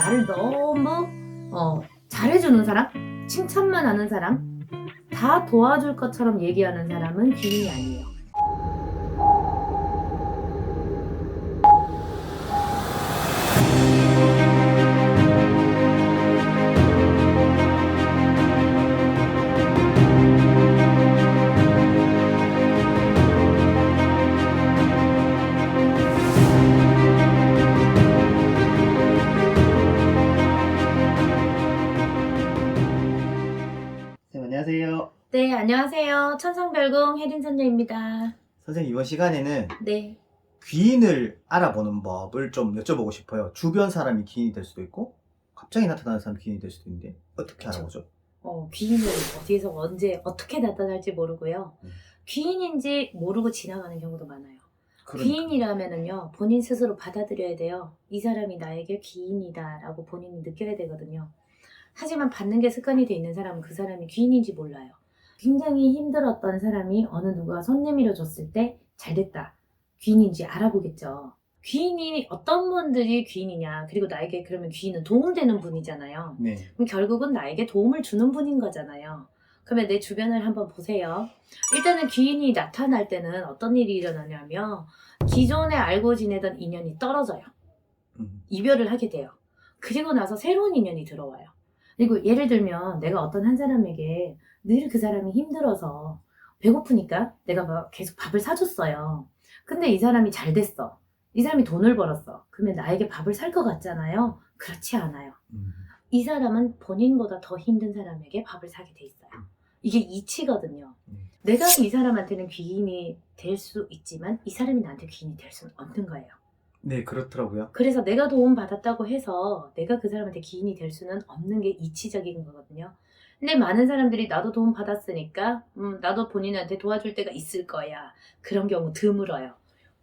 나를 너무 어, 잘해주는 사람, 칭찬만 하는 사람, 다 도와줄 것처럼 얘기하는 사람은 귀인이 아니에요. 안녕하세요. 천성별궁 혜린 선녀입니다. 선생님, 이번 시간에는 네, 귀인을 알아보는 법을 좀 여쭤보고 싶어요. 주변 사람이 귀인이 될 수도 있고, 갑자기 나타나는 사람이 귀인이 될 수도 있는데, 어떻게 그쵸. 알아보죠? 어, 귀인을 어디에서 언제 어떻게 나타날지 모르고요. 음. 귀인인지 모르고 지나가는 경우도 많아요. 그러니까. 귀인이라면은요, 본인 스스로 받아들여야 돼요. 이 사람이 나에게 귀인이다라고 본인이 느껴야 되거든요. 하지만 받는 게 습관이 돼 있는 사람은 그 사람이 귀인인지 몰라요. 굉장히 힘들었던 사람이 어느 누가 손 내밀어 줬을 때 잘 됐다. 귀인인지 알아보겠죠. 귀인이 어떤 분들이 귀인이냐. 그리고 나에게 그러면 귀인은 도움되는 분이잖아요. 네. 그럼 결국은 나에게 도움을 주는 분인 거잖아요. 그러면 내 주변을 한번 보세요. 일단은 귀인이 나타날 때는 어떤 일이 일어나냐면 기존에 알고 지내던 인연이 떨어져요. 음, 이별을 하게 돼요. 그리고 나서 새로운 인연이 들어와요. 그리고 예를 들면 내가 어떤 한 사람에게 늘 그 사람이 힘들어서 배고프니까 내가 막 계속 밥을 사줬어요. 근데 이 사람이 잘 됐어. 이 사람이 돈을 벌었어. 그러면 나에게 밥을 살 것 같잖아요. 그렇지 않아요. 음. 이 사람은 본인보다 더 힘든 사람에게 밥을 사게 돼 있어요. 이게 이치거든요. 음. 내가 이 사람한테는 귀인이 될 수 있지만 이 사람이 나한테 귀인이 될 수는 없는 거예요. 네, 그렇더라고요. 그래서 내가 도움 받았다고 해서 내가 그 사람한테 기인이 될 수는 없는 게 이치적인 거거든요. 근데 많은 사람들이 나도 도움 받았으니까 음, 나도 본인한테 도와줄 때가 있을 거야. 그런 경우 드물어요.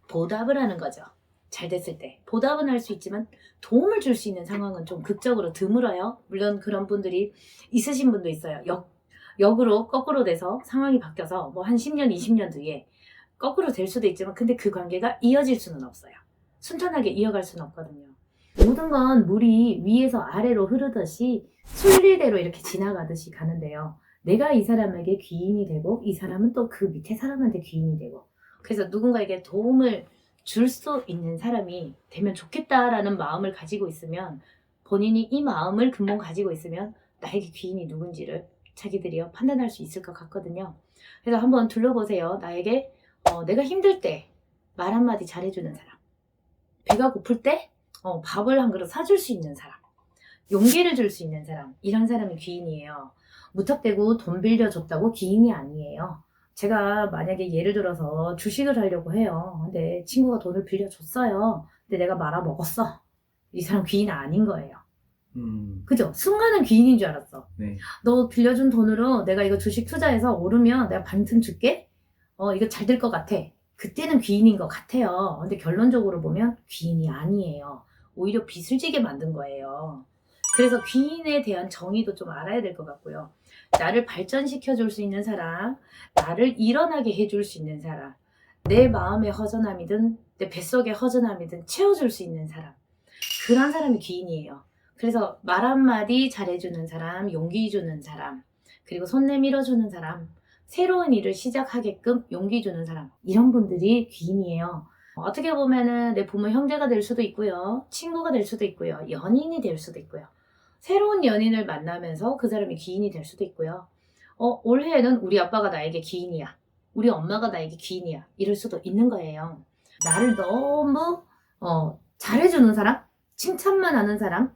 보답을 하는 거죠. 잘 됐을 때 보답은 할 수 있지만 도움을 줄 수 있는 상황은 좀 극적으로 드물어요. 물론 그런 분들이 있으신 분도 있어요. 역 역으로 거꾸로 돼서 상황이 바뀌어서 뭐 한 10년, 20년 뒤에 거꾸로 될 수도 있지만 근데 그 관계가 이어질 수는 없어요. 순탄하게 이어갈 수는 없거든요. 모든 건 물이 위에서 아래로 흐르듯이 순리대로 이렇게 지나가듯이 가는데요. 내가 이 사람에게 귀인이 되고 이 사람은 또 그 밑에 사람한테 귀인이 되고 그래서 누군가에게 도움을 줄 수 있는 사람이 되면 좋겠다라는 마음을 가지고 있으면 본인이 이 마음을 근본 가지고 있으면 나에게 귀인이 누군지를 자기들이요 판단할 수 있을 것 같거든요. 그래서 한번 둘러보세요. 나에게 어, 내가 힘들 때 말 한마디 잘해주는 사람. 배가 고플 때 어, 밥을 한 그릇 사줄 수 있는 사람, 용기를 줄 수 있는 사람, 이런 사람이 귀인이에요. 무턱대고 돈 빌려줬다고 귀인이 아니에요. 제가 만약에 예를 들어서 주식을 하려고 해요. 근데 친구가 돈을 빌려줬어요. 근데 내가 말아 먹었어. 이 사람 귀인 아닌 거예요. 음, 그죠? 순간은 귀인인 줄 알았어. 네. 너 빌려준 돈으로 내가 이거 주식 투자해서 오르면 내가 반틈 줄게? 어, 이거 잘 될 것 같아. 그때는 귀인인 것 같아요. 근데 결론적으로 보면 귀인이 아니에요. 오히려 빚을 지게 만든 거예요. 그래서 귀인에 대한 정의도 좀 알아야 될 것 같고요. 나를 발전시켜 줄 수 있는 사람, 나를 일어나게 해줄 수 있는 사람, 내 마음의 허전함이든 내 뱃속의 허전함이든 채워줄 수 있는 사람. 그런 사람이 귀인이에요. 그래서 말 한마디 잘해주는 사람, 용기 주는 사람, 그리고 손 내밀어 주는 사람, 새로운 일을 시작하게끔 용기 주는 사람, 이런 분들이 귀인이에요. 어떻게 보면은 내 부모 형제가 될 수도 있고요, 친구가 될 수도 있고요, 연인이 될 수도 있고요. 새로운 연인을 만나면서 그 사람이 귀인이 될 수도 있고요. 어, 올해에는 우리 아빠가 나에게 귀인이야. 우리 엄마가 나에게 귀인이야. 이럴 수도 있는 거예요. 나를 너무, 어, 잘해주는 사람? 칭찬만 하는 사람?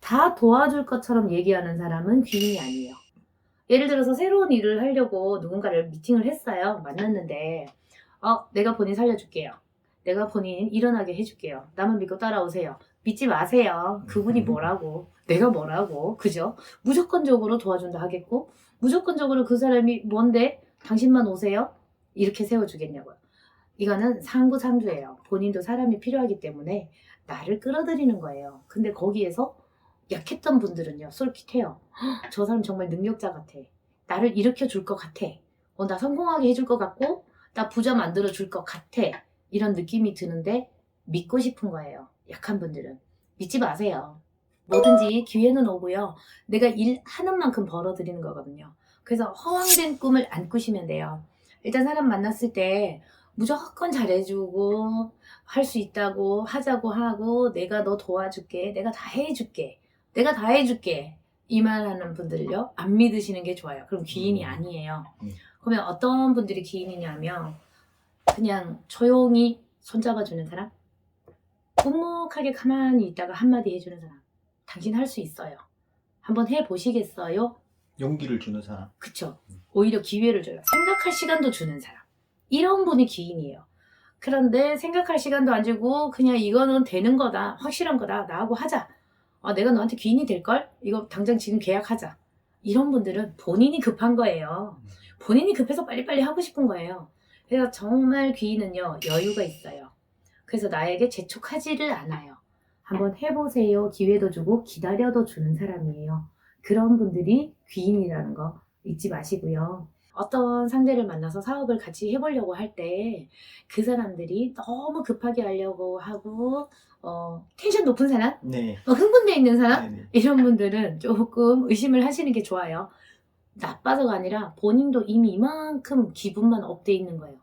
다 도와줄 것처럼 얘기하는 사람은 귀인이 아니에요. 예를 들어서 새로운 일을 하려고 누군가를 미팅을 했어요. 만났는데, 어, 내가 본인 살려줄게요. 내가 본인 일어나게 해줄게요. 나만 믿고 따라오세요. 믿지 마세요. 그분이 뭐라고, 내가 뭐라고, 그죠? 무조건적으로 도와준다 하겠고, 무조건적으로 그 사람이 뭔데? 당신만 오세요? 이렇게 세워주겠냐고요. 이거는 상부상조예요. 본인도 사람이 필요하기 때문에 나를 끌어들이는 거예요. 근데 거기에서 약했던 분들은요, 솔깃해요. "헉, 저 사람 정말 능력자 같아. 나를 일으켜 줄 것 같아. 어, 나 성공하게 해줄 것 같고, 나 부자 만들어 줄 것 같아. 이런 느낌이 드는데, 믿고 싶은 거예요. 약한 분들은. 믿지 마세요. 뭐든지 기회는 오고요. 내가 일하는 만큼 벌어들이는 거거든요. 그래서 허황된 꿈을 안 꾸시면 돼요. 일단 사람 만났을 때 무조건 잘해주고 할 수 있다고 하자고 하고 내가 너 도와줄게 내가 다 해줄게 내가 다 해줄게 이 말하는 분들요 안 믿으시는 게 좋아요 그럼 귀인이 음. 아니에요 음. 그러면 어떤 분들이 귀인이냐면 그냥 조용히 손잡아주는 사람 묵묵하게 가만히 있다가 한마디 해주는 사람 당신 할 수 있어요 한번 해보시겠어요? 용기를 주는 사람. 그쵸. 오히려 기회를 줘요. 생각할 시간도 주는 사람. 이런 분이 귀인이에요. 그런데 생각할 시간도 안 주고 그냥 이거는 되는 거다. 확실한 거다. 나하고 하자. 아, 내가 너한테 귀인이 될걸? 이거 당장 지금 계약하자. 이런 분들은 본인이 급한 거예요. 본인이 급해서 빨리빨리 하고 싶은 거예요. 그래서 정말 귀인은요, 여유가 있어요. 그래서 나에게 재촉하지를 않아요. 한번 해보세요. 기회도 주고 기다려도 주는 사람이에요. 그런 분들이 귀인이라는 거 잊지 마시고요. 어떤 상대를 만나서 사업을 같이 해보려고 할 때 그 사람들이 너무 급하게 하려고 하고 어, 텐션 높은 사람, 네. 어, 흥분돼 있는 사람 네, 네. 이런 분들은 조금 의심을 하시는 게 좋아요. 나빠서가 아니라 본인도 이미 이만큼 기분만 업돼 있는 거예요.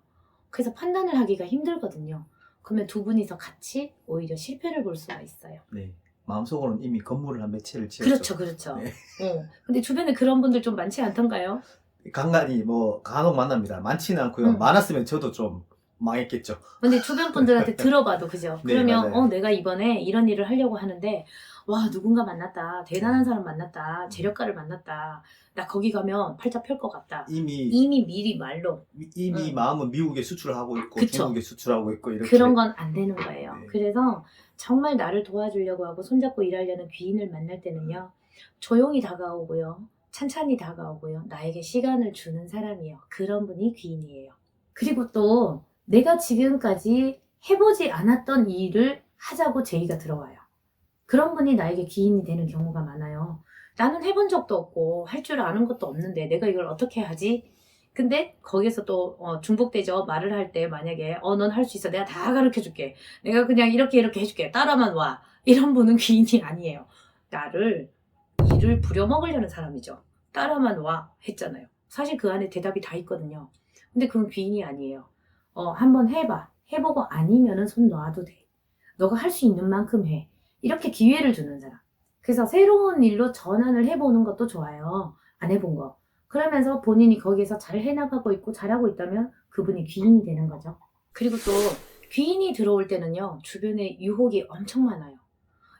그래서 판단을 하기가 힘들거든요. 그러면 두 분이서 같이 오히려 실패를 볼 수가 있어요. 네. 마음속으로는 이미 건물을 한몇 채를 지었죠. 그렇죠, 그렇죠. 네. 어. 근데 주변에 그런 분들 좀 많지 않던가요? 간간히 뭐 간혹 만납니다. 많지는 않고요. 음. 많았으면 저도 좀 망했겠죠. 근데 주변 분들한테 들어봐도 그죠? 네, 그러면 맞아요. 어 내가 이번에 이런 일을 하려고 하는데 와 누군가 만났다 대단한 사람 만났다 재력가를 만났다 나 거기 가면 팔자 펼 것 같다 이미 이미 미리 말로 미- 이미 음. 마음은 미국에 수출하고 있고 그쵸. 중국에 수출하고 있고 이렇게 그런 건 안 되는 거예요. 네. 그래서 정말 나를 도와주려고 하고 손잡고 일하려는 귀인을 만날 때는요 조용히 다가오고요 찬찬히 다가오고요 나에게 시간을 주는 사람이에요. 그런 분이 귀인이에요. 그리고 또 내가 지금까지 해보지 않았던 이 일을 하자고 제의가 들어와요. 그런 분이 나에게 귀인이 되는 경우가 많아요. 나는 해본 적도 없고 할 줄 아는 것도 없는데 내가 이걸 어떻게 하지? 근데 거기서 또 어, 중복되죠. 말을 할 때 만약에 어 넌 할 수 있어. 내가 다 가르쳐 줄게. 내가 그냥 이렇게 이렇게 해줄게. 따라만 와. 이런 분은 귀인이 아니에요. 나를 일을 부려먹으려는 사람이죠. 따라만 와 했잖아요. 사실 그 안에 대답이 다 있거든요. 근데 그건 귀인이 아니에요. 어 한번 해봐. 해보고 아니면은 손 놔도 돼. 너가 할 수 있는 만큼 해. 이렇게 기회를 주는 사람. 그래서 새로운 일로 전환을 해보는 것도 좋아요. 안 해본 거. 그러면서 본인이 거기에서 잘 해나가고 있고 잘하고 있다면 그분이 귀인이 되는 거죠. 그리고 또 귀인이 들어올 때는요, 주변에 유혹이 엄청 많아요.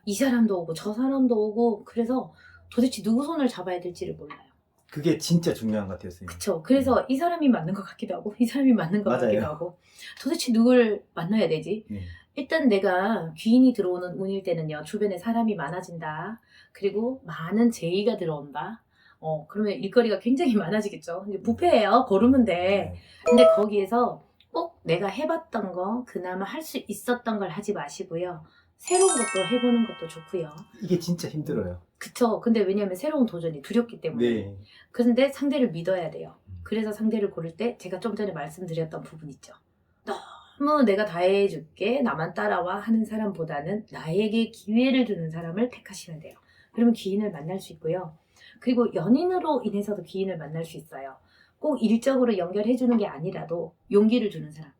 이 사람도 오고 저 사람도 오고 그래서 도대체 누구 손을 잡아야 될지를 몰라요. 그게 진짜 중요한 것 같아요. 선생님. 그쵸. 그래서 이 사람이 맞는 것 같기도 하고 이 사람이 맞는 것 맞아요. 같기도 하고 도대체 누굴 만나야 되지? 네. 일단 내가 귀인이 들어오는 운일 때는요, 주변에 사람이 많아진다. 그리고 많은 제의가 들어온다. 어, 그러면 일거리가 굉장히 많아지겠죠. 이제 부패예요. 걸으면 돼. 네. 근데 거기에서 꼭 내가 해봤던 거, 그나마 할 수 있었던 걸 하지 마시고요. 새로운 것도 해보는 것도 좋고요. 이게 진짜 힘들어요. 그쵸. 근데 왜냐면 새로운 도전이 두렵기 때문에. 네. 그런데 상대를 믿어야 돼요. 음. 그래서 상대를 고를 때 제가 좀 전에 말씀드렸던 부분 있죠. 너무 내가 다 해줄게, 나만 따라와 하는 사람보다는 나에게 기회를 주는 사람을 택하시면 돼요. 그러면 귀인을 만날 수 있고요. 그리고 연인으로 인해서도 귀인을 만날 수 있어요. 꼭 일적으로 연결해주는 게 아니라도 용기를 주는 사람.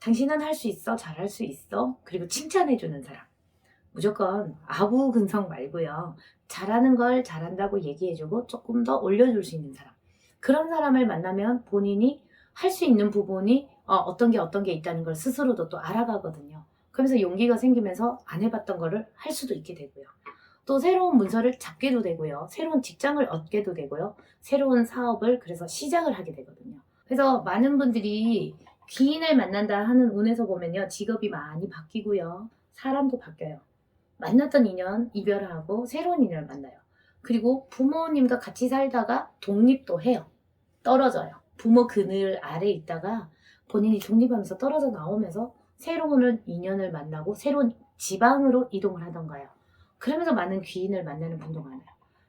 당신은 할 수 있어, 잘할 수 있어. 그리고 칭찬해주는 사람. 무조건 아구근성 말고요. 잘하는 걸 잘한다고 얘기해주고 조금 더 올려줄 수 있는 사람. 그런 사람을 만나면 본인이 할 수 있는 부분이 어, 떤게 어떤 게 있다는 걸 스스로도 또 알아가거든요. 그러면서 용기가 생기면서 안 해봤던 거를 할 수도 있게 되고요. 또 새로운 문서를 잡게도 되고요. 새로운 직장을 얻게도 되고요. 새로운 사업을 그래서 시작을 하게 되거든요. 그래서 많은 분들이 귀인을 만난다 하는 운에서 보면요. 직업이 많이 바뀌고요. 사람도 바뀌어요. 만났던 인연 이별하고 새로운 인연을 만나요. 그리고 부모님과 같이 살다가 독립도 해요. 떨어져요. 부모 그늘 아래 있다가 본인이 독립하면서 떨어져 나오면서 새로운 인연을 만나고 새로운 지방으로 이동을 하던가요. 그러면서 많은 귀인을 만나는 분도 많아요.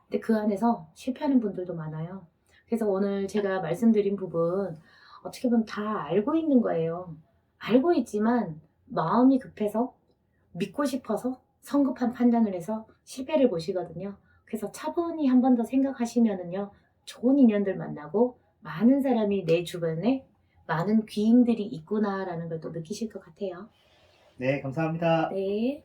근데 그 안에서 실패하는 분들도 많아요. 그래서 오늘 제가 말씀드린 부분 어떻게 보면 다 알고 있는 거예요. 알고 있지만 마음이 급해서 믿고 싶어서 성급한 판단을 해서 실패를 보시거든요. 그래서 차분히 한 번 더 생각하시면은요. 좋은 인연들 만나고 많은 사람이 내 주변에 많은 귀인들이 있구나라는 걸 또 느끼실 것 같아요. 네, 감사합니다. 네.